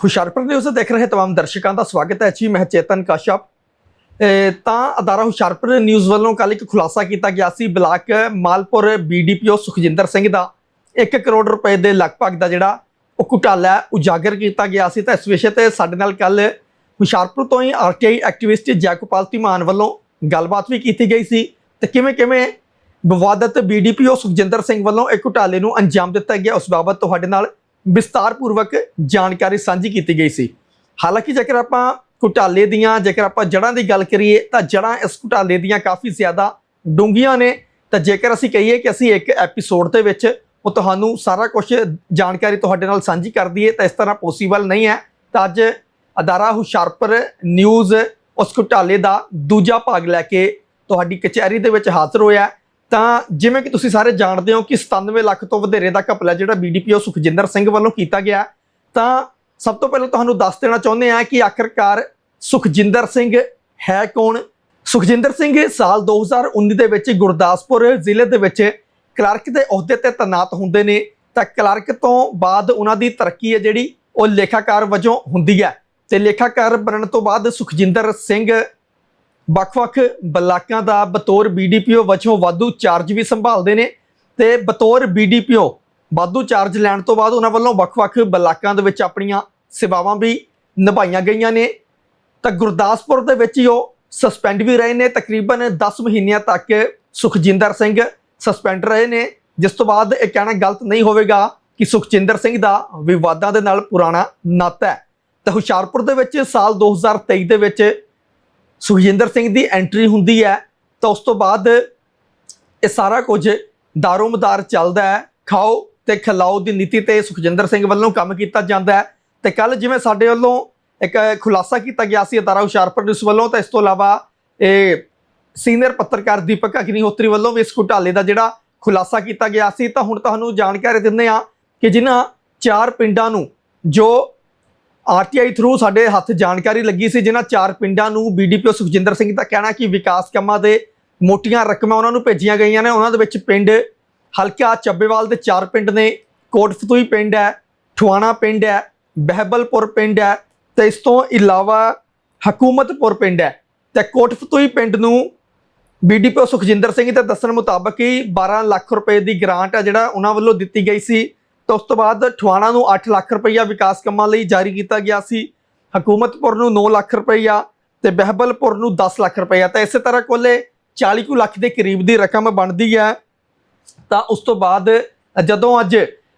Hoshiarpur news ਦੇਖ ਰਹੇ तमाम ਦਰਸ਼ਕਾਂ ਦਾ ਸਵਾਗਤ ਹੈ ਜੀ ਮੈਂ ਚੇਤਨ ਕਾਸ਼ਪ ਇਹ ਤਾਂ ਅਦਾਰਾ ਹੁਸ਼ਿਆਰਪੁਰ ਨਿਊਜ਼ ਵੱਲੋਂ ਕੱਲ ਇੱਕ ਖੁਲਾਸਾ ਕੀਤਾ ਗਿਆ ਸੀ ਬਲਾਕ ਮਾਲਪੁਰ ਬੀਡੀਪੀਓ ਸੁਖਜਿੰਦਰ ਸਿੰਘ ਦਾ 1 ਕਰੋੜ ਰੁਪਏ ਦੇ ਲਗਭਗ ਦਾ ਜਿਹੜਾ ਉਹ ਘੁਟਾਲਾ ਹੈ, ਉਜਾਗਰ ਕੀਤਾ ਗਿਆ ਸੀ ਤਾਂ ਇਸ ਵਿਸ਼ੇ ਤੇ ਸਾਡੇ ਨਾਲ ਕੱਲ ਹੁਸ਼ਿਆਰਪੁਰ ਤੋਂ ਹੀ ਆਰਟੀਆਈ ਐਕਟਿਵਿਸਟ ਜੈਕੋਪਾਲ ਧੀਮਾਨ ਵੱਲੋਂ ਗੱਲਬਾਤ ਵੀ ਕੀਤੀ ਗਈ ਸੀ ਤੇ ਕਿਵੇਂ ਕਿਵੇਂ ਵਿਵਾਦਤ ਬੀਡੀਪੀਓ ਸੁਖਜਿੰਦਰ ਸਿੰਘ ਵੱਲੋਂ ਇਹ ਘੁਟਾਲੇ ਨੂੰ ਅੰਜਾਮ ਦਿੱਤਾ ਗਿਆ ਉਸ ਬਾਬਤ ਤੁਹਾਡੇ ਨਾਲ ਵਿਸਤਾਰਪੂਰਵਕ ਜਾਣਕਾਰੀ ਸਾਂਝੀ ਕੀਤੀ ਗਈ ਸੀ। ਹਾਲਾਂਕਿ ਜੇਕਰ ਆਪਾਂ ਘੁਟਾਲੇ ਦੀਆਂ, ਜੇਕਰ ਆਪਾਂ ਜੜ੍ਹਾਂ ਦੀ ਗੱਲ ਕਰੀਏ, ਤਾਂ ਜੜ੍ਹਾਂ ਇਸ ਘੁਟਾਲੇ ਦੀਆਂ ਕਾਫੀ ਜ਼ਿਆਦਾ ਡੂੰਘੀਆਂ ਨੇ। ਤਾਂ ਜੇਕਰ ਅਸੀਂ ਕਹੀਏ ਕਿ ਅਸੀਂ ਇੱਕ ਐਪੀਸੋਡ ਦੇ ਵਿੱਚ ਉਹ ਤੁਹਾਨੂੰ ਸਾਰਾ ਕੁਝ ਜਾਣਕਾਰੀ ਤੁਹਾਡੇ ਨਾਲ ਸਾਂਝੀ ਕਰ ਦਈਏ, ਤਾਂ ਇਸ ਤਰ੍ਹਾਂ ਪੋਸੀਬਲ ਨਹੀਂ ਹੈ। ਤਾਂ ਅੱਜ ਅਦਾਰਾ ਹੁਸ਼ਿਆਰਪੁਰ ਨਿਊਜ਼ ਉਸ ਘੁਟਾਲੇ ਦਾ ਦੂਜਾ ਭਾਗ ਲੈ ਕੇ ਤੁਹਾਡੀ ਕਚਹਿਰੀ ਦੇ ਵਿੱਚ ਹਾਜ਼ਰ ਹੋਇਆ ਤਾਂ ਜਿਵੇਂ ਕਿ ਤੁਸੀਂ ਸਾਰੇ ਜਾਣਦੇ ਹੋ ਕਿ 97 ਲੱਖ ਤੋਂ ਵਧੇਰੇ ਦਾ ਘਪਲਾ ਜਿਹੜਾ ਬੀਡੀਪੀਓ ਸੁਖਜਿੰਦਰ ਸਿੰਘ ਵੱਲੋਂ ਕੀਤਾ ਗਿਆ ਤਾਂ ਸਭ ਤੋਂ ਪਹਿਲਾਂ ਤੁਹਾਨੂੰ ਦੱਸ ਦੇਣਾ ਚਾਹੁੰਦੇ ਹਾਂ ਕਿ ਆਖਰਕਾਰ ਸੁਖਜਿੰਦਰ ਸਿੰਘ ਹੈ ਕੌਣ? ਸੁਖਜਿੰਦਰ ਸਿੰਘ ਸਾਲ 2019 ਦੇ ਵਿੱਚ ਗੁਰਦਾਸਪੁਰ ਜ਼ਿਲ੍ਹੇ ਦੇ ਵਿੱਚ ਕਲਰਕ ਦੇ ਅਹੁਦੇ ਤੇ ਤਾਇਨਾਤ ਹੁੰਦੇ ਨੇ। ਤਾਂ ਕਲਰਕ ਤੋਂ ਬਾਅਦ ਉਹਨਾਂ ਦੀ ਤਰੱਕੀ ਹੈ ਜਿਹੜੀ ਉਹ ਲੇਖਾਕਾਰ ਵਜੋਂ ਹੁੰਦੀ ਹੈ। ਤੇ ਲੇਖਾਕਾਰ ਬਣਨ ਤੋਂ ਬਾਅਦ ਸੁਖਜਿੰਦਰ ਸਿੰਘ ਵੱਖ-ਵੱਖ ਬਲਾਕਾਂ ਦਾ ਬਤੌਰ ਬੀਡੀਪੀਓ ਵਜੋਂ ਵਾਧੂ ਚਾਰਜ ਵੀ ਸੰਭਾਲਦੇ ਨੇ ਤੇ ਬਤੌਰ ਬੀਡੀਪੀਓ ਵਾਧੂ ਚਾਰਜ ਲੈਣ ਤੋਂ ਬਾਅਦ ਉਹਨਾਂ ਵੱਲੋਂ ਵੱਖ-ਵੱਖ ਬਲਾਕਾਂ ਦੇ ਵਿੱਚ ਆਪਣੀਆਂ ਸੇਵਾਵਾਂ ਵੀ ਨਿਭਾਈਆਂ ਗਈਆਂ ਨੇ। ਤਾਂ ਗੁਰਦਾਸਪੁਰ ਦੇ ਵਿੱਚ ਹੀ ਉਹ ਸਸਪੈਂਡ ਵੀ ਰਹੇ ਨੇ, ਤਕਰੀਬਨ 10 ਮਹੀਨਿਆਂ ਤੱਕ ਸੁਖਜਿੰਦਰ ਸਿੰਘ ਸਸਪੈਂਡ ਰਹੇ ਨੇ। ਜਿਸ ਤੋਂ ਬਾਅਦ ਇਹ ਕਹਿਣਾ ਗਲਤ ਨਹੀਂ ਹੋਵੇਗਾ ਕਿ ਸੁਖਜਿੰਦਰ ਸਿੰਘ ਦਾ ਵਿਵਾਦਾਂ ਦੇ ਨਾਲ ਪੁਰਾਣਾ ਨਾਤਾ ਹੈ। ਤਾਂ ਹੁਸ਼ਿਆਰਪੁਰ ਦੇ ਵਿੱਚ ਸਾਲ 2023 ਦੇ ਵਿੱਚ ਸੁਖਜਿੰਦਰ ਸਿੰਘ ਦੀ ਐਂਟਰੀ ਹੁੰਦੀ ਹੈ, ਤਾਂ ਉਸ ਤੋਂ ਬਾਅਦ ਇਹ ਸਾਰਾ ਕੁਝ ਦਾਰੋਮਦਾਰ ਚੱਲਦਾ ਹੈ। ਖਾਓ ਤੇ ਖਿਲਾਓ ਦੀ ਨੀਤੀ ਤੇ ਸੁਖਜਿੰਦਰ ਸਿੰਘ ਵੱਲੋਂ ਕੰਮ ਕੀਤਾ ਜਾਂਦਾ ਹੈ। ਤੇ ਕੱਲ ਜਿਵੇਂ ਸਾਡੇ ਵੱਲੋਂ ਇੱਕ ਖੁਲਾਸਾ ਕੀਤਾ ਗਿਆ ਸੀ ਅਦਾਰਾ ਹੁਸ਼ਿਆਰਪੁਰ ਨਿਊਜ਼ ਵੱਲੋਂ, ਤਾਂ ਇਸ ਤੋਂ ਇਲਾਵਾ ਇਹ ਸੀਨੀਅਰ ਪੱਤਰਕਾਰ ਦੀਪਕ ਅਗਨੀਹੋਤਰੀ ਵੱਲੋਂ ਵੀ ਇਸ ਘੁਟਾਲੇ ਦਾ ਜਿਹੜਾ ਖੁਲਾਸਾ ਕੀਤਾ ਗਿਆ ਸੀ। ਤਾਂ ਹੁਣ ਤੁਹਾਨੂੰ ਜਾਣਕਾਰੀ ਦਿੰਦੇ ਆ ਕਿ ਜਿਨ੍ਹਾਂ ਚਾਰ ਪਿੰਡਾਂ ਨੂੰ ਜੋ ਆਰਟੀਆਈ ਥਰੂ ਸਾਡੇ ਹੱਥ ਜਾਣਕਾਰੀ ਲੱਗੀ ਸੀ, ਜਿਨ੍ਹਾਂ ਚਾਰ ਪਿੰਡਾਂ ਨੂੰ ਬੀਡੀਪੀਓ ਸੁਖਜਿੰਦਰ ਸਿੰਘ ਦਾ ਕਹਿਣਾ ਕਿ ਵਿਕਾਸ ਕੰਮਾਂ ਦੇ ਮੋਟੀਆਂ ਰਕਮਾਂ ਉਹਨਾਂ ਨੂੰ ਭੇਜੀਆਂ ਗਈਆਂ ਨੇ। ਉਹਨਾਂ ਦੇ ਵਿੱਚ ਪਿੰਡ ਹਲਕਾ ਚੱਬੇਵਾਲ ਦੇ ਚਾਰ ਪਿੰਡ ਨੇ, ਕੋਟਫਤੂਈ ਪਿੰਡ ਹੈ ਠਵਾਣਾ ਪਿੰਡ ਹੈ, ਬਹਿਬਲਪੁਰ ਪਿੰਡ ਹੈ ਤੇ ਇਸ ਤੋਂ ਇਲਾਵਾ ਹਕੂਮਤਪੁਰ ਪਿੰਡ ਹੈ। ਤੇ ਕੋਟਫਤੂਈ ਪਿੰਡ ਨੂੰ ਬੀਡੀਪੀਓ ਸੁਖਜਿੰਦਰ ਸਿੰਘ ਦੇ ਦੱਸਣ ਮੁਤਾਬਕ ਹੀ 12 ਲੱਖ ਰੁਪਏ ਦੀ ਗ੍ਰਾਂਟ ਹੈ ਜਿਹੜਾ ਉਹਨਾਂ ਵੱਲੋਂ ਦਿੱਤੀ ਗਈ ਸੀ। ਤੇ ਉਸ ਤੋਂ ਬਾਅਦ ਠਵਾਣਾ ਨੂੰ 8 ਲੱਖ ਰੁਪਈਆ ਵਿਕਾਸ ਕੰਮਾਂ ਲਈ ਜਾਰੀ ਕੀਤਾ ਗਿਆ ਸੀ। ਹਕੂਮਤਪੁਰ ਨੂੰ 9 ਲੱਖ ਰੁਪਈਆ ਤੇ ਬਹਿਬਲਪੁਰ ਨੂੰ 10 ਲੱਖ ਰੁਪਈਆ। ਤਾਂ ਇਸੇ ਤਰ੍ਹਾਂ ਕੋਲੇ 40 ਕੁ ਲੱਖ ਦੇ ਕਰੀਬ ਦੀ ਰਕਮ ਬਣਦੀ ਹੈ। ਤਾਂ ਉਸ ਤੋਂ ਬਾਅਦ ਜਦੋਂ ਅੱਜ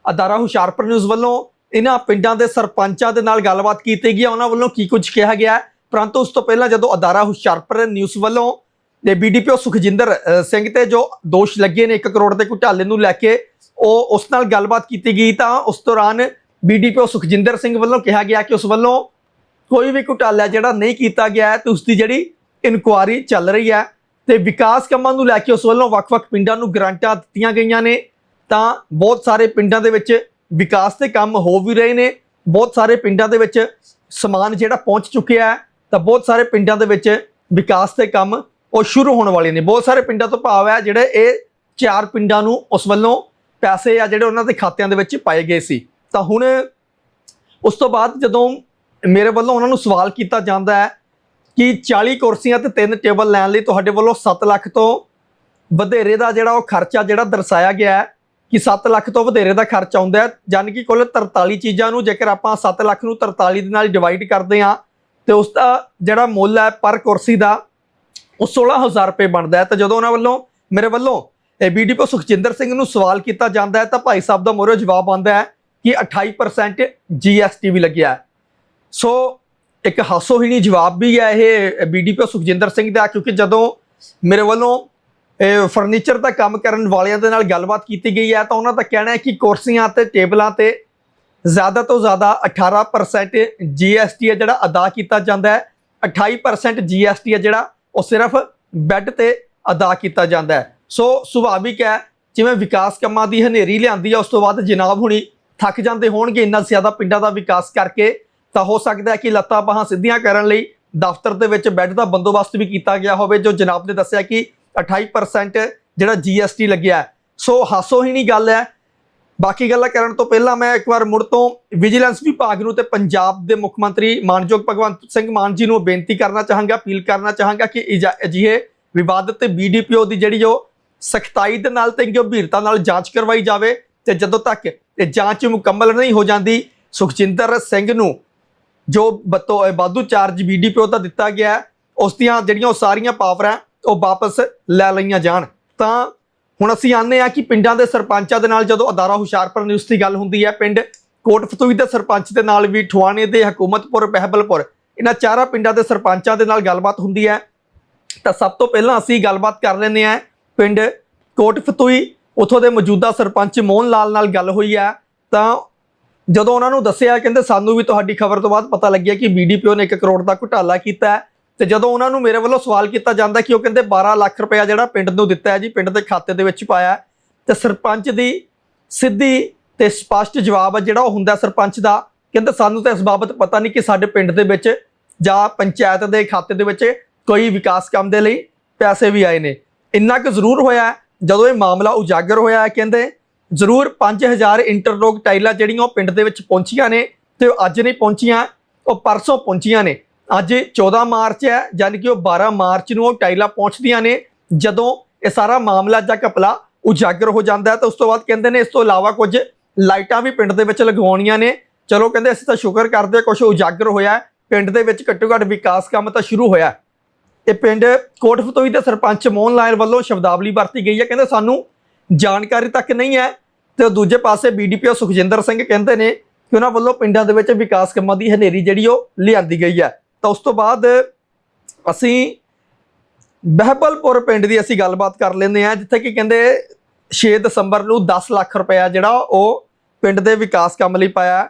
ਅਦਾਰਾ ਹੁਸ਼ਿਆਰਪੁਰ ਨਿਊਜ਼ ਵੱਲੋਂ ਇਹਨਾਂ ਪਿੰਡਾਂ ਦੇ ਸਰਪੰਚਾਂ ਦੇ ਨਾਲ ਗੱਲਬਾਤ ਕੀਤੀ ਗਈ ਹੈ, ਉਹਨਾਂ ਵੱਲੋਂ ਕੀ ਕੁਝ ਕਿਹਾ ਗਿਆ? ਪਰੰਤੂ ਉਸ ਤੋਂ ਪਹਿਲਾਂ ਜਦੋਂ ਅਦਾਰਾ ਹੁਸ਼ਿਆਰਪੁਰ ਨਿਊਜ਼ ਵੱਲੋਂ ਤੇ ਬੀਡੀਪੀਓ ਸੁਖਜਿੰਦਰ ਸਿੰਘ ਤੇ ਜੋ ਦੋਸ਼ ਲੱਗੇ ਨੇ 1 ਕਰੋੜ ਦੇ ਘੁਟਾਲੇ ਨੂੰ ਲੈ ਕੇ ਉਹ ਉਸ ਨਾਲ ਗੱਲਬਾਤ ਕੀਤੀ ਗਈ ਤਾਂ ਉਸ ਦੌਰਾਨ ਬੀਡੀਪੀਓ ਸੁਖਜਿੰਦਰ ਸਿੰਘ ਵੱਲੋਂ ਕਿਹਾ ਗਿਆ ਕਿ ਉਸ ਵੱਲੋਂ ਕੋਈ ਵੀ ਘੁਟਾਲਾ ਜਿਹੜਾ ਨਹੀਂ ਕੀਤਾ ਗਿਆ ਹੈ ਤੇ ਉਸ ਦੀ ਜਿਹੜੀ ਇਨਕੁਆਰੀ ਚੱਲ ਰਹੀ ਹੈ ਤੇ ਵਿਕਾਸ ਕੰਮਾਂ ਨੂੰ ਲੈ ਕੇ ਉਸ ਵੱਲੋਂ ਵੱਖ-ਵੱਖ ਪਿੰਡਾਂ ਨੂੰ ਗਰੰਟਾਂ ਦਿੱਤੀਆਂ ਗਈਆਂ ਨੇ। ਤਾਂ ਬਹੁਤ ਸਾਰੇ ਪਿੰਡਾਂ ਦੇ ਵਿੱਚ ਵਿਕਾਸ ਦੇ ਕੰਮ ਹੋ ਵੀ ਰਹੇ ਨੇ। ਬਹੁਤ ਸਾਰੇ ਪਿੰਡਾਂ ਦੇ ਵਿੱਚ ਸਮਾਨ ਜਿਹੜਾ ਪਹੁੰਚ ਚੁੱਕਿਆ ਹੈ ਤਾਂ ਬਹੁਤ ਸਾਰੇ ਪਿੰਡਾਂ ਦੇ ਵਿੱਚ ਵਿਕਾਸ ਦੇ ਕੰਮ ਉਹ ਸ਼ੁਰੂ ਹੋਣ ਵਾਲੇ ਨੇ। ਬਹੁਤ ਸਾਰੇ ਪਿੰਡਾਂ ਤੋਂ ਭਾਵ ਹੈ ਜਿਹੜੇ ਇਹ ਚਾਰ ਪਿੰਡਾਂ ਨੂੰ ਉਸ ਵੱਲੋਂ ਪੈਸੇ ਆ ਜਿਹੜੇ ਉਹਨਾਂ ਦੇ ਖਾਤਿਆਂ ਦੇ ਵਿੱਚ ਪਾਏ ਗਏ ਸੀ। ਤਾਂ ਹੁਣ ਉਸ ਤੋਂ ਬਾਅਦ ਜਦੋਂ ਮੇਰੇ ਵੱਲੋਂ ਉਹਨਾਂ ਨੂੰ ਸਵਾਲ ਕੀਤਾ ਜਾਂਦਾ ਹੈ ਕਿ 40 ਕੁਰਸੀਆਂ ਤੇ ਤਿੰਨ ਟੇਬਲ ਲੈਣ ਲਈ ਤੁਹਾਡੇ ਵੱਲੋਂ 7 ਲੱਖ ਤੋਂ ਵਧੇਰੇ ਦਾ ਜਿਹੜਾ ਉਹ ਖਰਚਾ ਜਿਹੜਾ ਦਰਸਾਇਆ ਗਿਆ ਹੈ ਕਿ 7 ਲੱਖ ਤੋਂ ਵਧੇਰੇ ਦਾ ਖਰਚ ਆਉਂਦਾ ਹੈ ਯਾਨੀ ਕਿ ਕੁੱਲ 43 ਚੀਜ਼ਾਂ ਨੂੰ ਜੇਕਰ ਆਪਾਂ 7 ਲੱਖ ਨੂੰ 43 ਦੇ ਨਾਲ ਡਿਵਾਈਡ ਕਰਦੇ ਹਾਂ, ਤੇ ਉਸ ਦਾ ਜਿਹੜਾ ਮੁੱਲ ਹੈ ਪਰ ਕੁਰਸੀ ਦਾ ਉਹ 16000 ਰੁਪਏ ਬਣਦਾ ਹੈ। ਤਾਂ ਜਦੋਂ ਉਹਨਾਂ ਵੱਲੋਂ ਮੇਰੇ ਵੱਲੋਂ ਬੀਡੀਪੀ ਸੁਖਜਿੰਦਰ ਸਿੰਘ ਨੂੰ ਸਵਾਲ ਕੀਤਾ ਜਾਂਦਾ ਹੈ ਤਾਂ ਭਾਈ ਸਾਹਿਬ ਦਾ ਮੋਰੇ ਜਵਾਬ ਆਉਂਦਾ ਹੈ ਕਿ 28% ਜੀਐਸਟੀ ਵੀ ਲੱਗਿਆ ਸੋ ਇੱਕ ਹਾਸੋਹੀਣੀ ਜਵਾਬ ਵੀ ਹੈ ਇਹ ਬੀਡੀਪੀ ਸੁਖਜਿੰਦਰ ਸਿੰਘ ਦਾ, ਕਿਉਂਕਿ ਜਦੋਂ ਮੇਰੇ ਵੱਲੋਂ ਫਰਨੀਚਰ ਦਾ ਕੰਮ ਕਰਨ ਵਾਲਿਆਂ ਦੇ ਨਾਲ ਗੱਲਬਾਤ ਕੀਤੀ ਗਈ ਹੈ ਤਾਂ ਉਹਨਾਂ ਦਾ ਕਹਿਣਾ ਹੈ ਕਿ ਕੁਰਸੀਆਂ ਤੇ, ਟੇਬਲਾਂ ਤੇ ਜ਼ਿਆਦਾ ਤੋਂ ਜ਼ਿਆਦਾ 18% ਜੀਐਸਟੀ ਹੈ ਜਿਹੜਾ ਅਦਾ ਕੀਤਾ ਜਾਂਦਾ ਹੈ। 28% ਜੀਐਸਟੀ ਹੈ ਜਿਹੜਾ ਉਹ ਸਿਰਫ ਬੈੱਡ ਤੇ ਅਦਾ ਕੀਤਾ ਜਾਂਦਾ ਹੈ। ਸੋ ਸੁਭਾਵਿਕ ਹੈ ਜਿਵੇਂ ਵਿਕਾਸ ਕੰਮਾਂ ਦੀ ਹਨੇਰੀ ਲਿਆਂਦੀ ਹੈ ਉਸ ਤੋਂ ਬਾਅਦ ਜਨਾਬ ਹੁਣੀ ਥੱਕ ਜਾਂਦੇ ਹੋਣਗੇ ਇੰਨਾ ਜ਼ਿਆਦਾ ਪਿੰਡਾਂ ਦਾ ਵਿਕਾਸ ਕਰਕੇ, ਤਾਂ ਹੋ ਸਕਦਾ ਹੈ ਕਿ ਲੱਤਾਂ ਬਾਹਾਂ ਸਿੱਧੀਆਂ ਕਰਨ ਲਈ ਦਫ਼ਤਰ ਦੇ ਵਿੱਚ ਬੈੱਡ ਦਾ ਬੰਦੋਬਸਤ ਵੀ ਕੀਤਾ ਗਿਆ ਹੋਵੇ, ਜੋ ਜਨਾਬ ਨੇ ਦੱਸਿਆ ਕਿ 28% ਜਿਹੜਾ ਜੀਐਸਟੀ ਲੱਗਿਆ ਹੈ। ਸੋ ਹਾਸੋਹੀਣੀ ਗੱਲ ਹੈ ਬਾਕੀ ਗੱਲਾਂ ਕਰਨ ਤੋਂ ਪਹਿਲਾਂ ਮੈਂ ਇੱਕ ਵਾਰ ਮੁੜ ਤੋਂ ਵਿਜੀਲੈਂਸ ਵਿਭਾਗ ਨੂੰ ਤੇ ਪੰਜਾਬ ਦੇ ਮੁੱਖ ਮੰਤਰੀ ਮਾਨਯੋਗ ਭਗਵੰਤ ਸਿੰਘ ਮਾਨ ਜੀ ਨੂੰ ਬੇਨਤੀ ਕਰਨਾ ਚਾਹਾਂਗਾ, ਅਪੀਲ ਕਰਨਾ ਚਾਹਾਂਗਾ ਕਿ ਅਜਿਹੇ ਵਿਵਾਦਤ ਤੇ ਬੀਡੀਪੀਓ ਦੀ ਜਿਹੜੀ ਜੋ ਸਖਤਾਈ ਦੇ ਨਾਲ ਤੇ ਗੰਭੀਰਤਾ ਨਾਲ ਜਾਂਚ ਕਰਵਾਈ ਜਾਵੇ ਤੇ ਜਦੋਂ ਤੱਕ ਇਹ ਜਾਂਚ ਮੁਕੰਮਲ ਨਹੀਂ ਹੋ ਜਾਂਦੀ, ਸੁਖਜਿੰਦਰ ਸਿੰਘ ਨੂੰ ਜੋ ਬਤੋ ਵਾਧੂ ਚਾਰਜ ਬੀਡੀਪੀਓ ਦਾ ਦਿੱਤਾ ਗਿਆ ਉਸ ਦੀਆਂ ਜਿਹੜੀਆਂ ਉਹ ਸਾਰੀਆਂ ਪਾਵਰਾਂ ਉਹ ਵਾਪਸ ਲੈ ਲਈਆਂ ਜਾਣ। ਤਾਂ ਹੁਣ ਅਸੀਂ ਆਨੇ ਆ ਕਿ ਪਿੰਡਾਂ ਦੇ ਸਰਪੰਚਾਂ ਦੇ ਨਾਲ ਜਦੋਂ ਅਦਾਰਾ ਹੁਸ਼ਿਆਰਪੁਰ ਨਿਊਜ਼ ਦੀ ਗੱਲ ਹੁੰਦੀ ਹੈ, ਪਿੰਡ ਕੋਟ ਫਤੂਈ ਦੇ ਸਰਪੰਚ ਦੇ ਨਾਲ ਵੀ ਠਵਾਣੇ ਦੇ ਹਕੂਮਤਪੁਰ, ਬਹਿਬਲਪੁਰ, ਇਹਨਾਂ ਚਾਰਾਂ ਪਿੰਡਾਂ ਦੇ ਸਰਪੰਚਾਂ ਦੇ ਨਾਲ ਗੱਲਬਾਤ ਹੁੰਦੀ ਹੈ। ਤਾਂ ਸਭ ਤੋਂ ਪਹਿਲਾਂ ਅਸੀਂ ਗੱਲਬਾਤ ਕਰ ਲੈਂਦੇ ਹਾਂ ਪਿੰਡ ਕੋਟ ਫਤੂਈ ਉਥੋਂ ਦੇ ਮੌਜੂਦਾ ਸਰਪੰਚ ਮੋਹਨ ਲਾਲ ਨਾਲ ਗੱਲ ਹੋਈ ਹੈ। ਤਾਂ ਜਦੋਂ ਉਹਨਾਂ ਨੂੰ ਦੱਸਿਆ ਕਹਿੰਦੇ ਸਾਨੂੰ ਵੀ ਤੁਹਾਡੀ ਖਬਰ ਤੋਂ ਬਾਅਦ ਪਤਾ ਲੱਗਿਆ ਕਿ ਬੀਡੀਪੀਓ ਨੇ 1 ਕਰੋੜ ਦਾ ਘੁਟਾਲਾ ਕੀਤਾ ਹੈ। ਤੇ ਜਦੋਂ ਉਹਨਾਂ ਨੂੰ ਮੇਰੇ ਵੱਲੋਂ ਸਵਾਲ ਕੀਤਾ ਜਾਂਦਾ ਕਿ ਉਹ ਕਹਿੰਦੇ 12 ਲੱਖ ਰੁਪਇਆ ਜਿਹੜਾ ਪਿੰਡ ਨੂੰ ਦਿੱਤਾ ਹੈ ਜੀ ਪਿੰਡ ਦੇ ਖਾਤੇ ਦੇ ਵਿੱਚ ਪਾਇਆ ਹੈ, ਤੇ ਸਰਪੰਚ ਦੀ ਸਿੱਧੀ ਤੇ ਸਪਸ਼ਟ ਜਵਾਬ ਹੈ ਜਿਹੜਾ ਉਹ ਹੁੰਦਾ ਸਰਪੰਚ ਦਾ ਕਹਿੰਦੇ ਸਾਨੂੰ ਤਾਂ ਇਸ ਬਾਬਤ ਪਤਾ ਨਹੀਂ ਕਿ ਸਾਡੇ ਪਿੰਡ ਦੇ ਵਿੱਚ ਜਾਂ ਪੰਚਾਇਤ ਦੇ ਖਾਤੇ ਦੇ ਵਿੱਚ ਕੋਈ ਵਿਕਾਸ ਕੰਮ ਦੇ ਲਈ ਪੈਸੇ ਵੀ ਆਏ ਨੇ। ਇੰਨਾ ਕੁ ਜ਼ਰੂਰ ਹੋਇਆ ਜਦੋਂ ਇਹ ਮਾਮਲਾ ਉਜਾਗਰ ਹੋਇਆ ਹੈ, ਕਹਿੰਦੇ ਜ਼ਰੂਰ 5000 ਇੰਟਰਲੋਕ ਟਾਈਲਾਂ ਜਿਹੜੀਆਂ ਉਹ ਪਿੰਡ ਦੇ ਵਿੱਚ ਪਹੁੰਚੀਆਂ ਨੇ ਤੇ ਉਹ ਅੱਜ ਨਹੀਂ ਪਹੁੰਚੀਆਂ ਉਹ ਪਰਸੋਂ ਪਹੁੰਚੀਆਂ ਨੇ। ਅੱਜ 14 ਮਾਰਚ ਹੈ ਯਾਨੀ ਕਿ ਉਹ 12 ਮਾਰਚ ਨੂੰ ਉਹ ਟਾਈਲਾਂ ਪਹੁੰਚਦੀਆਂ ਨੇ ਜਦੋਂ ਇਹ ਸਾਰਾ ਮਾਮਲਾ ਜਾਂ ਘਪਲਾ ਉਜਾਗਰ ਹੋ ਜਾਂਦਾ ਤਾਂ ਉਸ ਤੋਂ ਬਾਅਦ ਕਹਿੰਦੇ ਨੇ ਇਸ ਤੋਂ ਇਲਾਵਾ ਕੁਝ ਲਾਈਟਾਂ ਵੀ ਪਿੰਡ ਦੇ ਵਿੱਚ ਲਗਵਾਉਣੀਆਂ ਨੇ। ਚਲੋ ਕਹਿੰਦੇ ਅਸੀਂ ਤਾਂ ਸ਼ੁਕਰ ਕਰਦੇ ਹਾਂ ਕੁਝ ਉਜਾਗਰ ਹੋਇਆ ਪਿੰਡ ਦੇ ਵਿੱਚ ਘੱਟੋ ਘੱਟ ਵਿਕਾਸ ਕੰਮ ਤਾਂ ਸ਼ੁਰੂ ਹੋਇਆ ਇਹ ਪਿੰਡ ਕੋਟਫਤੋਈ ਦੇ ਸਰਪੰਚ ਮੋਹਨ ਲਾਲ ਵੱਲੋਂ ਸ਼ਬਦਾਵਲੀ ਵਰਤੀ ਗਈ ਹੈ। ਕਹਿੰਦੇ ਸਾਨੂੰ ਜਾਣਕਾਰੀ ਤੱਕ ਨਹੀਂ ਹੈ ਤੇ ਦੂਜੇ ਪਾਸੇ ਬੀਡੀਪੀਓ ਸੁਖਜਿੰਦਰ ਸਿੰਘ ਕਹਿੰਦੇ ਨੇ ਕਿ ਉਹਨਾਂ ਵੱਲੋਂ ਪਿੰਡਾਂ ਦੇ ਵਿੱਚ ਵਿਕਾਸ ਕੰਮਾਂ ਦੀ ਹਨੇਰੀ ਜਿਹੜੀ ਉਹ ਲਿਆਂਦੀ ਗਈ ਹੈ। ਤਾਂ ਉਸ ਤੋਂ ਬਾਅਦ ਅਸੀਂ ਬਹਿਬਲਪੁਰ ਪਿੰਡ ਦੀ ਅਸੀਂ ਗੱਲਬਾਤ ਕਰ ਲੈਂਦੇ ਹਾਂ, ਜਿੱਥੇ ਕਿ ਕਹਿੰਦੇ 6 ਦਸੰਬਰ ਨੂੰ 10 ਲੱਖ ਰੁਪਇਆ ਜਿਹੜਾ ਉਹ ਪਿੰਡ ਦੇ ਵਿਕਾਸ ਕੰਮ ਲਈ ਪਾਇਆ ਹੈ।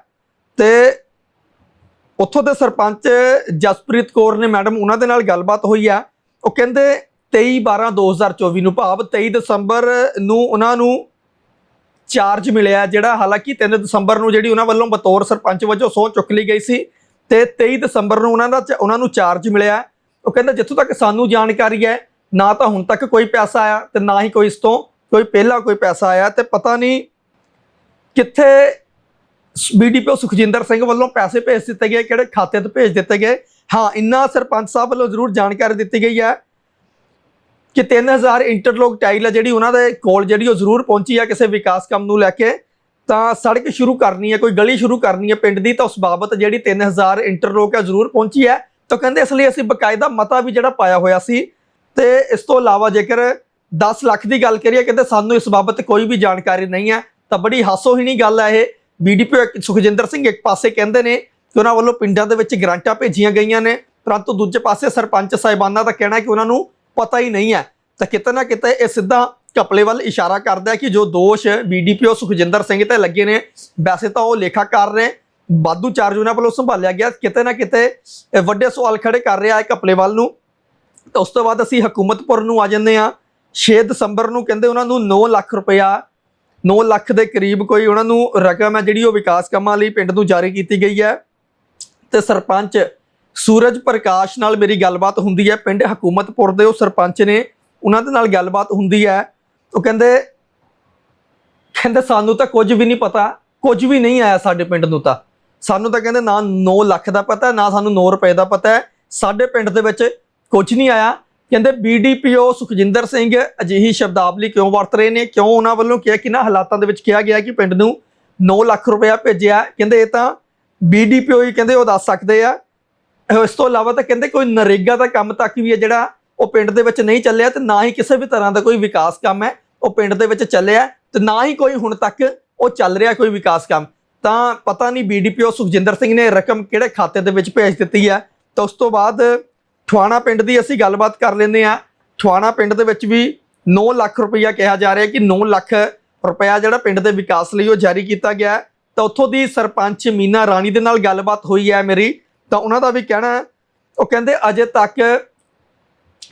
ਤੇ ਉੱਥੋਂ ਦੇ ਸਰਪੰਚ ਜਸਪ੍ਰੀਤ ਕੌਰ ਨੇ ਮੈਡਮ ਉਹਨਾਂ ਦੇ ਨਾਲ ਗੱਲਬਾਤ ਹੋਈ ਆ ਉਹ ਕਹਿੰਦੇ 23 12 2024 ਨੂੰ ਭਾਵ 23 ਦਸੰਬਰ ਨੂੰ ਉਹਨਾਂ ਨੂੰ ਚਾਰਜ ਮਿਲਿਆ ਜਿਹੜਾ ਹਾਲਾਂਕਿ 3 ਦਸੰਬਰ ਨੂੰ ਜਿਹੜੀ ਉਹਨਾਂ ਵੱਲੋਂ ਬਤੌਰ ਸਰਪੰਚ ਵਜੋਂ ਸਹੁੰ ਚੁੱਕ ਲਈ ਗਈ ਸੀ ਤੇ 23 ਦਸੰਬਰ ਨੂੰ ਉਹਨਾਂ ਦਾ ਚ- ਉਹਨਾਂ ਨੂੰ ਚਾਰਜ ਮਿਲਿਆ ਉਹ ਕਹਿੰਦੇ ਜਿੱਥੋਂ ਤੱਕ ਸਾਨੂੰ ਜਾਣਕਾਰੀ ਹੈ, ਨਾ ਤਾਂ ਹੁਣ ਤੱਕ ਕੋਈ ਪੈਸਾ ਆਇਆ ਤੇ ਨਾ ਹੀ ਕੋਈ ਇਸ ਤੋਂ ਕੋਈ ਪਹਿਲਾਂ ਕੋਈ ਪੈਸਾ ਆਇਆ ਤੇ ਪਤਾ ਨਹੀਂ ਕਿੱਥੇ ਬੀਡੀਪੀਓ ਸੁਖਜਿੰਦਰ ਸਿੰਘ ਵੱਲੋਂ ਪੈਸੇ ਭੇਜ ਦਿੱਤੇ ਗਏ, ਕਿਹੜੇ ਖਾਤੇ ਤੇ ਭੇਜ ਦਿੱਤੇ ਗਏ? ਹਾਂ, ਇੰਨਾ ਸਰਪੰਚ ਸਾਹਿਬ ਵੱਲੋਂ ਜ਼ਰੂਰ ਜਾਣਕਾਰੀ ਦਿੱਤੀ ਗਈ ਹੈ ਕਿ 3000 ਇੰਟਰਲੋਕ ਟਾਈਲ ਹੈ ਜਿਹੜੀ ਉਹਨਾਂ ਦੇ ਕੋਲ ਜਿਹੜੀ ਉਹ ਜ਼ਰੂਰ ਪਹੁੰਚੀ ਹੈ ਕਿਸੇ ਵਿਕਾਸ ਕੰਮ ਨੂੰ ਲੈ ਕੇ। ਤਾਂ ਸੜਕ ਸ਼ੁਰੂ ਕਰਨੀ ਹੈ, ਕੋਈ ਗਲੀ ਸ਼ੁਰੂ ਕਰਨੀ ਹੈ ਪਿੰਡ ਦੀ, ਤਾਂ ਉਸ ਬਾਬਤ ਜਿਹੜੀ 3000 ਇੰਟਰਲੋਕ ਹੈ ਜ਼ਰੂਰ ਪਹੁੰਚੀ ਹੈ। ਤਾਂ ਕਹਿੰਦੇ ਇਸ ਲਈ ਅਸੀਂ ਬਕਾਇਦਾ ਮਤਾ ਵੀ ਜਿਹੜਾ ਪਾਇਆ ਹੋਇਆ ਸੀ ਤੇ ਇਸ ਤੋਂ ਇਲਾਵਾ ਜੇਕਰ 10 ਲੱਖ ਦੀ ਗੱਲ ਕਰੀਏ, ਕਹਿੰਦੇ ਸਾਨੂੰ ਇਸ ਬਾਬਤ ਕੋਈ ਵੀ ਜਾਣਕਾਰੀ ਨਹੀਂ ਹੈ, ਤਾਂ ਬੜੀ ਹਾਸੋਹੀਣੀ ਗੱਲ ਹੈ ਇਹ। ਬੀਡੀਪੀ ਸੁਖਜਿੰਦਰ ਸਿੰਘ ਇੱਕ ਪਾਸੇ ਕਹਿੰਦੇ ਨੇ ਕਿ ਉਹਨਾਂ ਵੱਲੋਂ ਪਿੰਡਾਂ ਦੇ ਵਿੱਚ ਗ੍ਰਾਂਟਾਂ ਭੇਜੀਆਂ ਗਈਆਂ ਨੇ, ਪਰੰਤੂ ਦੂਜੇ ਪਾਸੇ ਸਰਪੰਚ ਸਾਹਿਬਾਨਾਂ ਦਾ ਕਹਿਣਾ ਹੈ ਕਿ ਉਹਨਾਂ ਨੂੰ ਪਤਾ ਹੀ ਨਹੀਂ ਹੈ। ਤਾਂ ਕਿਤੇ ਨਾ ਕਿਤੇ ਇਹ ਸਿੱਧਾ ਘਪਲੇ ਵੱਲ ਇਸ਼ਾਰਾ ਕਰਦਾ ਹੈ ਕਿ ਜੋ ਦੋਸ਼ ਬੀਡੀਪੀਓ ਸੁਖਜਿੰਦਰ ਸਿੰਘ ਤੇ ਲੱਗੇ ਨੇ, ਵੈਸੇ ਤਾਂ ਉਹ ਲੇਖਾਕਾਰ ਨੇ, ਵਾਧੂ ਚਾਰਜ ਉਹਨਾਂ ਵੱਲੋਂ ਸੰਭਾਲਿਆ ਗਿਆ। ਕਿਤੇ ਨਾ ਕਿਤੇ ਵੱਡੇ ਸਵਾਲ ਖੜੇ ਕਰ ਰਿਹਾ ਹੈ ਘਪਲੇ ਵੱਲ ਨੂੰ। ਤਾਂ ਉਸ ਤੋਂ ਬਾਅਦ ਅਸੀਂ ਹਕੂਮਤਪੁਰ ਨੂੰ ਆ ਜਾਂਦੇ ਆ 6 ਦਸੰਬਰ ਨੂੰ ਕਹਿੰਦੇ ਉਹਨਾਂ ਨੂੰ 9 ਲੱਖ ਰੁਪਇਆ 9 ਲੱਖ ਦੇ ਕਰੀਬ ਕੋਈ ਉਹਨਾਂ ਨੂੰ ਰਕਮ ਹੈ ਜਿਹੜੀ ਉਹ ਵਿਕਾਸ ਕੰਮਾਂ ਲਈ ਪਿੰਡ ਨੂੰ ਜਾਰੀ ਕੀਤੀ ਗਈ ਹੈ। ਤੇ ਸਰਪੰਚ ਸੂਰਜ ਪ੍ਰਕਾਸ਼ ਨਾਲ ਮੇਰੀ ਗੱਲਬਾਤ ਹੁੰਦੀ ਹੈ। ਪਿੰਡ ਹਕੂਮਤਪੁਰ ਦੇ ਉਹ ਸਰਪੰਚ ਨੇ ਉਹਨਾਂ ਦੇ ਨਾਲ ਗੱਲਬਾਤ ਹੁੰਦੀ ਹੈ। ਉਹ ਕਹਿੰਦੇ ਕਹਿੰਦੇ ਸਾਨੂੰ ਤਾਂ ਕੁਝ ਵੀ ਨਹੀਂ ਪਤਾ, ਕੁਝ ਵੀ ਨਹੀਂ ਆਇਆ ਸਾਡੇ ਪਿੰਡ ਨੂੰ ਤਾਂ। ਸਾਨੂੰ ਤਾਂ ਕਹਿੰਦੇ ਨਾ 9 ਲੱਖ ਦਾ ਪਤਾ, ਨਾ ਸਾਨੂੰ 9 ਰੁਪਏ ਦਾ ਪਤਾ ਹੈ। ਸਾਡੇ ਪਿੰਡ ਦੇ ਵਿੱਚ ਕੁਝ ਨਹੀਂ ਆਇਆ। ਕਹਿੰਦੇ ਬੀਡੀਪੀਓ ਸੁਖਜਿੰਦਰ ਸਿੰਘ ਅਜਿਹੀ ਸ਼ਬਦਾਵਲੀ ਕਿਉਂ ਵਰਤ ਰਹੇ ਨੇ? ਕਿਉਂ ਉਹਨਾਂ ਵੱਲੋਂ ਕਿਹਾ ਕਿ ਨਾ ਹਾਲਾਤਾਂ ਦੇ ਵਿੱਚ ਕਿਹਾ ਗਿਆ ਕਿ ਪਿੰਡ ਨੂੰ 9 ਲੱਖ ਰੁਪਇਆ ਭੇਜਿਆ? ਕਹਿੰਦੇ ਇਹ ਤਾਂ ਬੀਡੀਪੀਓ ਹੀ ਕਹਿੰਦੇ ਉਹ ਦੱਸ ਸਕਦੇ ਆ। ਇਸ ਤੋਂ ਇਲਾਵਾ ਤਾਂ ਕਹਿੰਦੇ ਕੋਈ ਨਰੇਗਾ ਦਾ ਕੰਮ ਤੱਕ ਵੀ ਹੈ ਜਿਹੜਾ ਉਹ ਪਿੰਡ ਦੇ ਵਿੱਚ ਨਹੀਂ ਚੱਲਿਆ ਤੇ ਨਾ ਹੀ ਕਿਸੇ ਵੀ ਤਰ੍ਹਾਂ ਦਾ ਕੋਈ ਵਿਕਾਸ ਕੰਮ ਹੈ, ਉਹ ਪਿੰਡ ਦੇ ਵਿੱਚ ਚੱਲਿਆ ਤੇ ਨਾ ਹੀ ਕੋਈ ਹੁਣ ਤੱਕ ਉਹ ਚੱਲ ਰਿਹਾ ਕੋਈ ਵਿਕਾਸ ਕੰਮ। ਤਾਂ ਪਤਾ ਨਹੀਂ ਬੀਡੀਪੀਓ ਸੁਖਜਿੰਦਰ ਸਿੰਘ ਨੇ ਰਕਮ ਕਿਹੜੇ ਖਾਤੇ ਦੇ ਵਿੱਚ ਭੇਜ ਦਿੱਤੀ ਹੈ? ਤਾਂ ਉਸ ਤੋਂ ਬਾਅਦ ਠਵਾਣਾ ਪਿੰਡ ਦੀ ਅਸੀਂ ਗੱਲਬਾਤ ਕਰ ਲੈਂਦੇ ਆ ਠਵਾਣਾ ਪਿੰਡ ਦੇ ਵਿੱਚ ਵੀ 9 ਲੱਖ ਰੁਪਈਆ ਕਿਹਾ ਜਾ ਰਿਹਾ ਕਿ 9 ਲੱਖ ਰੁਪਇਆ ਜਿਹੜਾ ਪਿੰਡ ਦੇ ਵਿਕਾਸ ਲਈ ਉਹ ਜਾਰੀ ਕੀਤਾ ਗਿਆ ਤਾਂ ਉੱਥੋਂ ਦੀ ਸਰਪੰਚ ਮੀਨਾ ਰਾਣੀ ਦੇ ਨਾਲ ਗੱਲਬਾਤ ਹੋਈ ਹੈ ਮੇਰੀ। ਤਾਂ ਉਹਨਾਂ ਦਾ ਵੀ ਕਹਿਣਾ ਉਹ ਕਹਿੰਦੇ, ਅਜੇ ਤੱਕ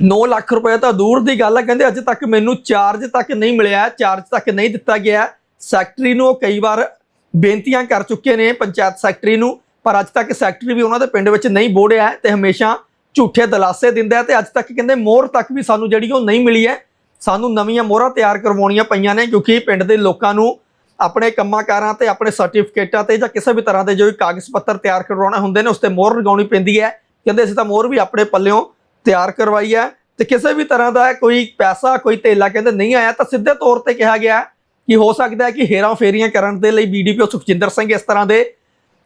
9 ਲੱਖ ਰੁਪਏ ਤਾਂ ਦੂਰ ਦੀ ਗੱਲ ਹੈ। ਕਹਿੰਦੇ, ਅਜੇ ਤੱਕ ਮੈਨੂੰ ਚਾਰਜ ਤੱਕ ਨਹੀਂ ਮਿਲਿਆ ਚਾਰਜ ਤੱਕ ਨਹੀਂ ਦਿੱਤਾ ਗਿਆ ਸੈਕਟਰੀ ਨੂੰ ਉਹ ਕਈ ਵਾਰ ਬੇਨਤੀਆਂ ਕਰ ਚੁੱਕੇ ਨੇ ਪੰਚਾਇਤ ਸੈਕਟਰੀ ਨੂੰ, ਪਰ ਅੱਜ ਤੱਕ ਸੈਕਟਰੀ ਵੀ ਉਹਨਾਂ ਦੇ ਪਿੰਡ ਵਿੱਚ ਨਹੀਂ ਬੋੜਿਆ ਹੈ ਤੇ ਹਮੇਸ਼ਾ ਝੂਠੇ ਦਲਾਸੇ ਦਿੰਦਾ ਹੈ ਤੇ ਅੱਜ ਤੱਕ ਕਹਿੰਦੇ ਮੋਹਰ ਤੱਕ ਵੀ ਸਾਨੂੰ ਜਿਹੜੀ ਉਹ ਨਹੀਂ ਮਿਲੀ ਹੈ। ਸਾਨੂੰ ਨਵੀਆਂ ਮੋਹਰਾਂ ਤਿਆਰ ਕਰਵਾਉਣੀਆਂ ਪਈਆਂ ਨੇ ਕਿਉਂਕਿ ਪਿੰਡ ਦੇ ਲੋਕਾਂ ਨੂੰ ਆਪਣੇ ਕੰਮਾਂ-ਕਾਰਾਂ ਤੇ, ਆਪਣੇ ਸਰਟੀਫਿਕੇਟਾਂ ਤੇ ਜਾਂ ਕਿਸੇ ਵੀ ਤਰ੍ਹਾਂ ਦੇ ਜੋ ਕਾਗਜ਼ ਪੱਤਰ ਤਿਆਰ ਕਰਵਾਉਣਾ ਹੁੰਦੇ ਨੇ, ਉਸ ਤੇ ਮੋਹਰ ਲਗਾਉਣੀ ਪੈਂਦੀ ਹੈ। ਕਹਿੰਦੇ ਅਸੀਂ ਤਾਂ ਮੋਹਰ ਵੀ ਆਪਣੇ ਪੱਲਿਓਂ ਤਿਆਰ ਕਰਵਾਈ ਹੈ ਤੇ ਕਿਸੇ ਵੀ ਤਰ੍ਹਾਂ ਦਾ ਕੋਈ ਪੈਸਾ, ਕੋਈ ਧੇਲਾ ਕਹਿੰਦੇ ਨਹੀਂ ਆਇਆ ਤਾਂ ਸਿੱਧੇ ਤੌਰ ਤੇ ਕਿਹਾ ਗਿਆ ਕਿ ਹੋ ਸਕਦਾ ਹੈ ਕਿ ਹੇਰਾਂ ਫੇਰੀਆਂ ਕਰਨ ਦੇ ਲਈ ਬੀਡੀਪੀਓ ਸੁਖਜਿੰਦਰ ਸਿੰਘ ਇਸ ਤਰ੍ਹਾਂ ਦੇ,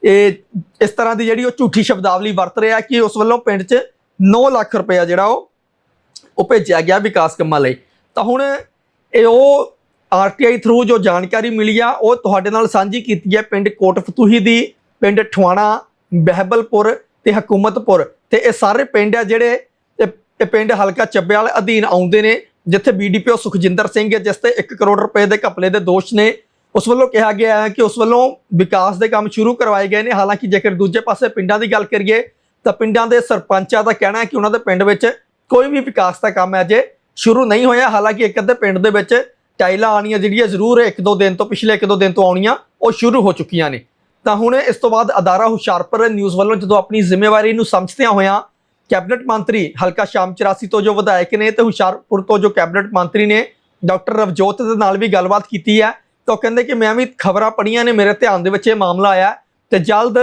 ਇਹ ਇਸ ਤਰ੍ਹਾਂ ਦੀ ਜਿਹੜੀ ਉਹ ਝੂਠੀ ਸ਼ਬਦਾਵਲੀ ਵਰਤ ਰਿਹਾ ਕਿ ਉਸ ਵੱਲੋਂ ਪਿੰਡ 'ਚ 9 ਲੱਖ ਰੁਪਇਆ ਜਿਹੜਾ ਉਹ ਉਹ ਭੇਜਿਆ ਗਿਆ ਵਿਕਾਸ ਕੰਮਾਂ ਲਈ। ਤਾਂ ਹੁਣ ਇਹ ਉਹ ਆਰਟੀਆਈ ਥਰੂ ਜੋ ਜਾਣਕਾਰੀ ਮਿਲੀ ਆ, ਉਹ ਤੁਹਾਡੇ ਨਾਲ ਸਾਂਝੀ ਕੀਤੀ ਹੈ ਪਿੰਡ ਕੋਟ ਫਤੂਹੀ ਦੀ, ਪਿੰਡ ਠਵਾਣਾ, ਬਹਿਬਲਪੁਰ ਤੇ ਹਕੂਮਤਪੁਰ। ਤੇ ਇਹ ਸਾਰੇ ਪਿੰਡ ਆ ਜਿਹੜੇ ਇਹ ਇਹ ਪਿੰਡ ਹਲਕਾ ਚੱਬੇਵਾਲ ਅਧੀਨ ਆਉਂਦੇ ਨੇ, ਜਿੱਥੇ ਬੀਡੀਪੀਓ ਸੁਖਜਿੰਦਰ ਸਿੰਘ ਹੈ, ਜਿਸ ਤੇ 1 ਕਰੋੜ ਰੁਪਏ ਦੇ ਘਪਲੇ ਦੇ ਦੋਸ਼ ਨੇ। ਉਸ ਵੱਲੋਂ ਕਿਹਾ ਗਿਆ ਹੈ ਕਿ ਉਸ ਵੱਲੋਂ ਵਿਕਾਸ ਦੇ ਕੰਮ ਸ਼ੁਰੂ ਕਰਵਾਏ ਗਏ ਨੇ। ਹਾਲਾਂਕਿ ਜੇਕਰ ਦੂਜੇ ਪਾਸੇ ਪਿੰਡਾਂ ਦੀ ਗੱਲ ਕਰੀਏ ਤਾਂ ਪਿੰਡਾਂ ਦੇ ਸਰਪੰਚਾਂ ਦਾ ਕਹਿਣਾ ਹੈ ਕਿ ਉਹਨਾਂ ਦੇ ਪਿੰਡ ਵਿੱਚ ਕੋਈ ਵੀ ਵਿਕਾਸ ਦਾ ਕੰਮ ਅਜੇ ਸ਼ੁਰੂ ਨਹੀਂ ਹੋਇਆ। ਹਾਲਾਂਕਿ ਇੱਕ ਅੱਧੇ ਪਿੰਡ ਦੇ ਵਿੱਚ ਟਾਈਲਾਂ ਆਣੀਆਂ ਜਿਹੜੀਆਂ ਜ਼ਰੂਰ ਇੱਕ ਦੋ ਦਿਨ ਤੋਂ, ਪਿਛਲੇ ਇੱਕ ਦੋ ਦਿਨ ਤੋਂ ਆਉਣੀਆਂ, ਉਹ ਸ਼ੁਰੂ ਹੋ ਚੁੱਕੀਆਂ ਨੇ। ਤਾਂ ਹੁਣ ਇਸ ਤੋਂ ਬਾਅਦ ਅਦਾਰਾ ਹੁਸ਼ਿਆਰਪੁਰ ਨਿਊਜ਼ ਵੱਲੋਂ ਜਦੋਂ ਆਪਣੀ ਜ਼ਿੰਮੇਵਾਰੀ ਨੂੰ ਸਮਝਦਿਆਂ ਹੋਇਆਂ ਕੈਬਨਿਟ ਮੰਤਰੀ ਹਲਕਾ ਸ਼ਾਮ 84 ਤੋਂ ਜੋ ਵਿਧਾਇਕ ਨੇ ਤੇ ਹੁਸ਼ਿਆਰਪੁਰ ਤੋਂ ਜੋ ਕੈਬਨਿਟ ਮੰਤਰੀ ਨੇ, ਡਾਕਟਰ ਰਵਜੋਤ ਦੇ ਨਾਲ ਵੀ ਗੱਲਬਾਤ ਕੀਤੀ ਹੈ, ਤਾਂ ਉਹ ਕਹਿੰਦੇ ਕਿ ਮੈਂ ਵੀ ਖਬਰਾਂ ਪੜੀਆਂ ਨੇ, ਮੇਰੇ ਧਿਆਨ ਦੇ ਵਿੱਚ ਇਹ ਮਾਮਲਾ ਆਇਆ ਹੈ ਤੇ ਜਲਦ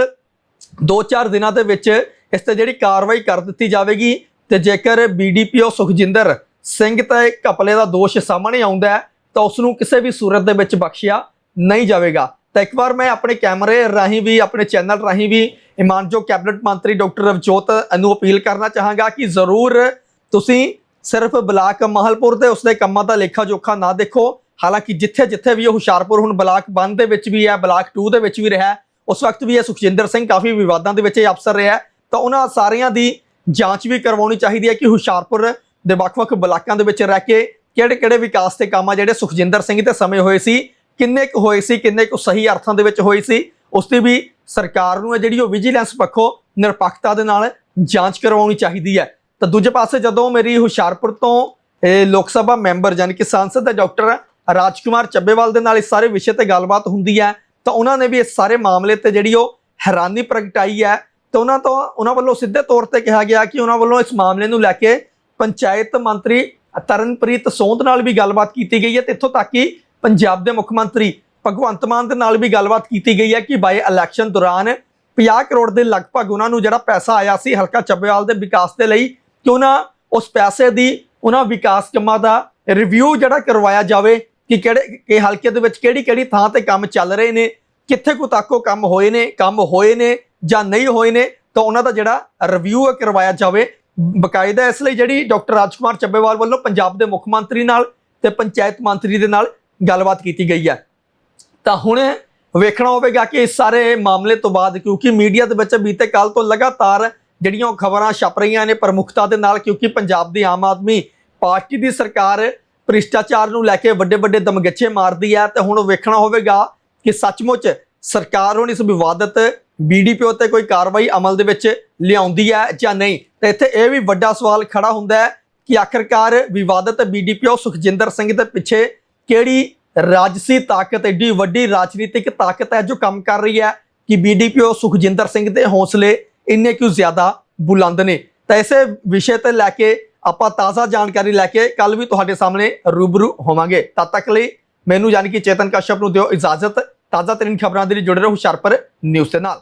2-4 ਦਿਨਾਂ ਦੇ ਵਿੱਚ ਇਸ ਤੇ ਜਿਹੜੀ ਕਾਰਵਾਈ ਕਰ ਦਿੱਤੀ ਜਾਵੇਗੀ ਤੇ ਜੇਕਰ ਬੀਡੀਪੀਓ ਸੁਖਜਿੰਦਰ ਸਿੰਘ ਤੇ ਘਪਲੇ ਦਾ ਦੋਸ਼ ਸਾਹਮਣੇ ਆਉਂਦਾ ਹੈ, ਤਾਂ ਉਸ ਨੂੰ ਕਿਸੇ ਵੀ ਸੂਰਤ ਦੇ ਵਿੱਚ ਬਖਸ਼ਿਆ ਨਹੀਂ ਜਾਵੇਗਾ। ਤਾਂ ਇੱਕ ਵਾਰ ਮੈਂ ਆਪਣੇ ਕੈਮਰੇ ਰਾਹੀਂ ਵੀ, ਆਪਣੇ ਚੈਨਲ ਰਾਹੀਂ ਵੀ ਇਮਾਨਜੋ ਕੈਬਨਿਟ ਮੰਤਰੀ ਡਾਕਟਰ ਰਵਜੋਤ ਨੂੰ ਅਪੀਲ ਕਰਨਾ ਚਾਹਾਂਗਾ ਕਿ ਜ਼ਰੂਰ ਤੁਸੀਂ ਸਿਰਫ ਬਲਾਕ ਮਹਲਪੁਰ ਦੇ ਉਸਦੇ ਕੰਮਾਂ ਦਾ ਲੇਖਾ ਜੋਖਾ ਨਾ ਦੇਖੋ। ਹਾਲਾਂਕਿ ਜਿੱਥੇ ਜਿੱਥੇ ਵੀ ਇਹ ਹੁਸ਼ਿਆਰਪੁਰ ਹੁਣ ਬਲਾਕ 1 ਦੇ ਵਿੱਚ ਵੀ ਹੈ, ਬਲਾਕ 2 ਦੇ ਵਿੱਚ ਵੀ ਰਿਹਾ ਉਸ ਵਕਤ ਵੀ ਇਹ ਸੁਖਜਿੰਦਰ ਸਿੰਘ ਕਾਫੀ ਵਿਵਾਦਾਂ ਦੇ ਵਿੱਚ ਇਹ ਅਫਸਰ ਰਿਹਾ ਤਾਂ ਉਹਨਾਂ ਸਾਰਿਆਂ ਦੀ ਜਾਂਚ ਵੀ ਕਰਵਾਉਣੀ ਚਾਹੀਦੀ ਹੈ ਕਿ ਹੁਸ਼ਿਆਰਪੁਰ ਦੇ ਵੱਖ-ਵੱਖ ਬਲਾਕਾਂ ਦੇ ਵਿੱਚ ਰਹਿ ਕੇ ਕਿਹੜੇ-ਕਿਹੜੇ ਵਿਕਾਸ ਦੇ ਕੰਮ ਆ ਜਿਹੜੇ ਸੁਖਜਿੰਦਰ ਸਿੰਘ ਦੇ ਸਮੇਂ ਹੋਏ ਸੀ, ਕਿੰਨੇ ਕੁ ਹੋਏ ਸੀ, ਕਿੰਨੇ ਕੁ ਸਹੀ ਅਰਥਾਂ ਦੇ ਵਿੱਚ ਹੋਏ ਸੀ, ਉਸ ਦੀ ਵੀ ਸਰਕਾਰ ਨੂੰ ਹੈ ਜਿਹੜੀ ਉਹ ਵਿਜੀਲੈਂਸ ਪੱਖੋਂ ਨਿਰਪੱਖਤਾ ਦੇ ਨਾਲ ਜਾਂਚ ਕਰਵਾਉਣੀ ਚਾਹੀਦੀ ਹੈ। ਤਾਂ ਦੂਜੇ ਪਾਸੇ ਜਦੋਂ ਮੇਰੀ ਹੁਸ਼ਿਆਰਪੁਰ ਤੋਂ ਲੋਕ ਸਭਾ ਮੈਂਬਰ ਯਾਨੀ ਕਿ ਸੰਸਦ ਦੇ ਡਾਕਟਰ ਰਾਜਕੁਮਾਰ ਚੱਬੇਵਾਲ ਦੇ ਨਾਲ ਇਸ ਸਾਰੇ ਵਿਸ਼ੇ ਤੇ ਗੱਲਬਾਤ ਹੁੰਦੀ ਹੈ, ਤਾਂ ਉਹਨਾਂ ਨੇ ਵੀ ਇਸ ਸਾਰੇ ਮਾਮਲੇ ਤੇ ਜਿਹੜੀ ਉਹ ਹੈਰਾਨੀ ਪ੍ਰਗਟਾਈ ਹੈ ਤੇ ਉਹਨਾਂ ਤੋਂ ਉਹਨਾਂ ਵੱਲੋਂ ਸਿੱਧੇ ਤੌਰ ਤੇ ਕਿਹਾ ਗਿਆ ਕਿ ਉਹਨਾਂ ਵੱਲੋਂ ਇਸ ਮਾਮਲੇ ਨੂੰ ਲੈ ਕੇ ਪੰਚਾਇਤ ਮੰਤਰੀ ਤਰਨਪ੍ਰੀਤ ਸੋਂਦ ਨਾਲ ਵੀ ਗੱਲਬਾਤ ਕੀਤੀ ਗਈ ਹੈ ਤੇ ਇੱਥੋਂ ਤੱਕ ਕਿ ਪੰਜਾਬ ਦੇ ਮੁੱਖ ਮੰਤਰੀ ਭਗਵੰਤ ਮਾਨ ਦੇ ਨਾਲ ਵੀ ਗੱਲਬਾਤ ਕੀਤੀ ਗਈ ਹੈ ਕਿ ਬਾਈ ਇਲੈਕਸ਼ਨ ਦੌਰਾਨ 50 ਕਰੋੜ ਦੇ ਲਗਭਗ ਉਹਨਾਂ ਨੂੰ ਜਿਹੜਾ ਪੈਸਾ ਆਇਆ ਸੀ ਹਲਕਾ ਚੱਬੇਵਾਲ ਦੇ ਵਿਕਾਸ ਦੇ ਲਈ ਕਿ ਉਹਨਾਂ ਉਸ ਪੈਸੇ ਦੀ ਉਹਨਾਂ ਵਿਕਾਸ ਕੰਮਾਂ ਦਾ ਰਿਵਿਊ ਜਿਹੜਾ ਕਰਵਾਇਆ ਜਾਵੇ ਕਿ ਕਿਹੜੇ ਕਿ ਹਲਕੇ ਦੇ ਵਿੱਚ ਕਿਹੜੀ ਕਿਹੜੀ ਥਾਂ ਤੇ ਕੰਮ ਚੱਲ ਰਹੇ ਨੇ, ਕਿੱਥੇ ਕੁ ਤੱਕ ਉਹ ਕੰਮ ਹੋਏ ਨੇ, ਕੰਮ ਹੋਏ ਨੇ ਜਾਂ ਨਹੀਂ ਹੋਏ ਨੇ, ਤਾਂ ਉਹਨਾਂ ਦਾ ਜਿਹੜਾ ਰਿਵਿਊ ਕਰਵਾਇਆ ਜਾਵੇ। ਬਕਾਇਦਾ ਇਸ ਲਈ ਜਿਹੜੀ ਡਾਕਟਰ ਰਾਜਕੁਮਾਰ ਚੱਬੇਵਾਲ ਵੱਲੋਂ ਪੰਜਾਬ ਦੇ ਮੁੱਖ ਮੰਤਰੀ ਨਾਲ ਤੇ ਪੰਚਾਇਤ ਮੰਤਰੀ ਦੇ ਨਾਲ ਗੱਲਬਾਤ ਕੀਤੀ ਗਈ ਹੈ। ਤਾਂ ਹੁਣ ਵੇਖਣਾ ਹੋਵੇਗਾ ਕਿ ਇਸ ਸਾਰੇ ਮਾਮਲੇ ਤੋਂ ਬਾਅਦ, ਕਿਉਂਕਿ ਮੀਡੀਆ ਦੇ ਵਿੱਚ ਬੀਤੇ ਕੱਲ ਤੋਂ ਲਗਾਤਾਰ ਜਿਹੜੀਆਂ ਉਹ ਖਬਰਾਂ ਛਪ ਰਹੀਆਂ ਨੇ ਪ੍ਰਮੁਖਤਾ ਦੇ ਨਾਲ, ਕਿਉਂਕਿ ਪੰਜਾਬ ਦੀ ਆਮ ਆਦਮੀ ਪਾਰਟੀ ਦੀ ਸਰਕਾਰ ਭ੍ਰਿਸ਼ਟਾਚਾਰ ਨੂੰ ਲੈ ਕੇ ਵੱਡੇ ਵੱਡੇ ਦਮਗੱਛੇ ਮਾਰਦੀ ਹੈ। ਤੇ ਹੁਣ ਵੇਖਣਾ ਹੋਵੇਗਾ ਕਿ ਸੱਚਮੁੱਚ ਸਰਕਾਰ ਹੁਣ ਇਸ ਵਿਵਾਦਤ ਬੀਡੀਪੀਓ ਤੇ ਕੋਈ ਕਾਰਵਾਈ ਅਮਲ ਦੇ ਵਿੱਚ ਲਿਆਉਂਦੀ ਹੈ ਜਾਂ ਨਹੀਂ? ਤਾਂ ਇੱਥੇ ਇਹ ਵੀ ਵੱਡਾ ਸਵਾਲ ਖੜਾ ਹੁੰਦਾ ਹੈ ਕਿ ਆਖਰਕਾਰ ਵਿਵਾਦਤ ਬੀਡੀਪੀਓ ਸੁਖਜਿੰਦਰ ਸਿੰਘ ਦੇ ਪਿੱਛੇ ਕਿਹੜੀ ਰਾਜਸੀ ਤਾਕਤ ਐਡੀ ਵੱਡੀ ਰਾਜਨੀਤਿਕ ਤਾਕਤ ਹੈ ਜੋ ਕੰਮ ਕਰ ਰਹੀ ਹੈ ਕਿ ਬੀਡੀਪੀਓ ਸੁਖਜਿੰਦਰ ਸਿੰਘ ਦੇ ਹੌਸਲੇ ਇੰਨੇ ਕਿਉਂ ਜ਼ਿਆਦਾ ਬੁਲੰਦ ਨੇ? ਤਾਂ ਇਸੇ ਵਿਸ਼ੇ ਤੇ ਲੈ ਕੇ ਆਪਾਂ ਤਾਜ਼ਾ ਜਾਣਕਾਰੀ ਲੈ ਕੇ ਕੱਲ ਵੀ ਤੁਹਾਡੇ ਸਾਹਮਣੇ ਰੂਬਰੂ ਹੋਵਾਂਗੇ। ਤਦ ਤੱਕ ਲਈ ਮੈਨੂੰ ਯਾਨੀ ਕਿ ਚੇਤਨ ਕਸ਼ਪ ਨੂੰ ਦਿਓ ਇਜਾਜ਼ਤ। ਤਾਜ਼ਾ ਤਰੀਨ ਖਬਰਾਂ ਦੇ ਲਈ ਜੁੜੇ ਰਹੋ ਹੁਸ਼ਿਆਰਪੁਰ ਨਿਊਜ਼ ਦੇ ਨਾਲ।